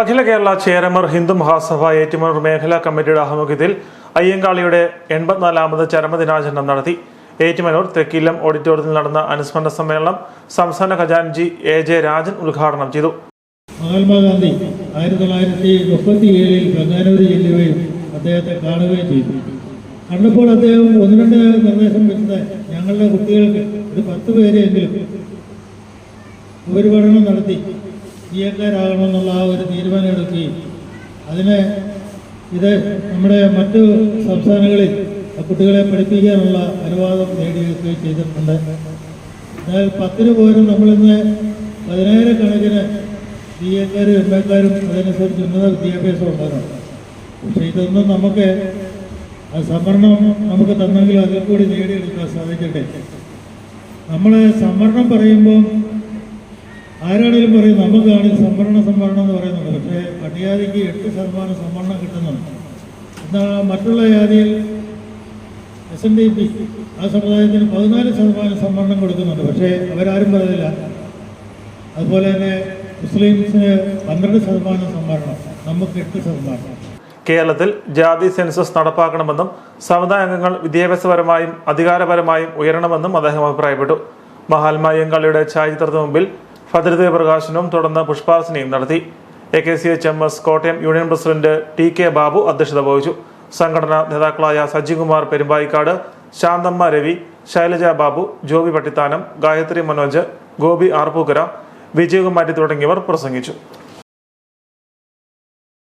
അഖില കേരള ചേരമർ ഹിന്ദു മഹാസഭ ഏറ്റുമാനൂർ മേഖലാ കമ്മിറ്റിയുടെ ആഭിമുഖ്യത്തിൽ അയ്യങ്കാളിയുടെ എൺപത്തിനാലാമത് ചരമദിനാചരണം നടത്തി. ഏറ്റുമാനൂർ തെക്കില്ലം ഓഡിറ്റോറിയത്തിൽ നടന്ന അനുസ്മരണ സമ്മേളനം സംസ്ഥാന ഖജാൻജി എ ജെ രാജൻ ഉദ്ഘാടനം ചെയ്തു. മഹാത്മാഗാന്ധി ആയിരത്തി തൊള്ളായിരത്തി മുപ്പത്തി ഏഴിൽ ബംഗാനൂര് ചെല്ലുകയും അദ്ദേഹത്തെ കാണുകയും ചെയ്തു. കണ്ടപ്പോൾ അദ്ദേഹം ഒന്ന് രണ്ട് നിർദ്ദേശം വെച്ചത് ഞങ്ങളുടെ കുട്ടികൾക്ക് ഒരു പത്ത് പേരെങ്കിലും ഉപരിപഠനം നടത്തി ബി എക്കാരാകണമെന്നുള്ള ആ ഒരു തീരുമാനം എടുക്കുകയും അതിന് ഇത് നമ്മുടെ മറ്റു സംസ്ഥാനങ്ങളിൽ കുട്ടികളെ പഠിപ്പിക്കാനുള്ള അനുവാദം നേടിയെടുക്കുകയും ചെയ്തിട്ടുണ്ട്. എന്നാൽ പത്തിന് പോലും നമ്മളിന്ന് പതിനായിരക്കണക്കിന് ബി എക്കാരും എം എക്കാരും അതനുസരിച്ച് ഉന്നത വിദ്യാഭ്യാസം ഉണ്ടാകണം പക്ഷേ ഇതൊന്നും നമുക്ക് സംവരണം നമുക്ക് തന്നെങ്കിൽ അതിൽ കൂടി നേടിയെടുക്കാൻ സാധിക്കട്ടെ. നമ്മൾ സംവരണം പറയുമ്പോൾ ആരാണെങ്കിലും പറയും നമുക്കാണ് സംവരണ സംവരണം എന്ന് പറയുന്നത് പക്ഷേ പട്ടികജാതിക്ക് എട്ട് ശതമാനം സംവരണം കിട്ടുന്നുണ്ട്. എന്നാൽ മറ്റുള്ള ജാതിയിൽ എസ് എൻ ഡി പി ആ സമുദായത്തിന് പതിനാല് ശതമാനം സംവരണം കൊടുക്കുന്നുണ്ട്. പക്ഷേ അവരാരും പറയുന്നില്ല. അതുപോലെ തന്നെ മുസ്ലിംസിന് പന്ത്രണ്ട് ശതമാനം സംവരണം നമുക്ക് എട്ട് ശതമാനം. കേരളത്തിൽ ജാതി സെൻസസ് നടപ്പാക്കണമെന്നും സമുദായ അംഗങ്ങൾ വിദ്യാഭ്യാസപരമായും അധികാരപരമായും ഉയരണമെന്നും അദ്ദേഹം അഭിപ്രായപ്പെട്ടു. മഹാത്മാ യങ്കാളിയുടെ ഛായാചിത്രത്തിന് മുമ്പിൽ ഭദ്രതീയ പ്രകാശനവും തുടർന്ന് പുഷ്പാർച്ചനയും നടത്തി. A K C H M S Kottayam union president T K Babu അധ്യക്ഷത വഹിച്ചു. സംഘടനാ നേതാക്കളായ സജികുമാർ പെരുമ്പായിക്കാട് ശാന്തമ്മ രവി ശൈലജ ബാബു ജോബി പട്ടിത്താനം ഗായത്രി മനോജ് ഗോപി ആർപ്പൂക്കര വിജയകുമാരി തുടങ്ങിയവർ പ്രസംഗിച്ചു.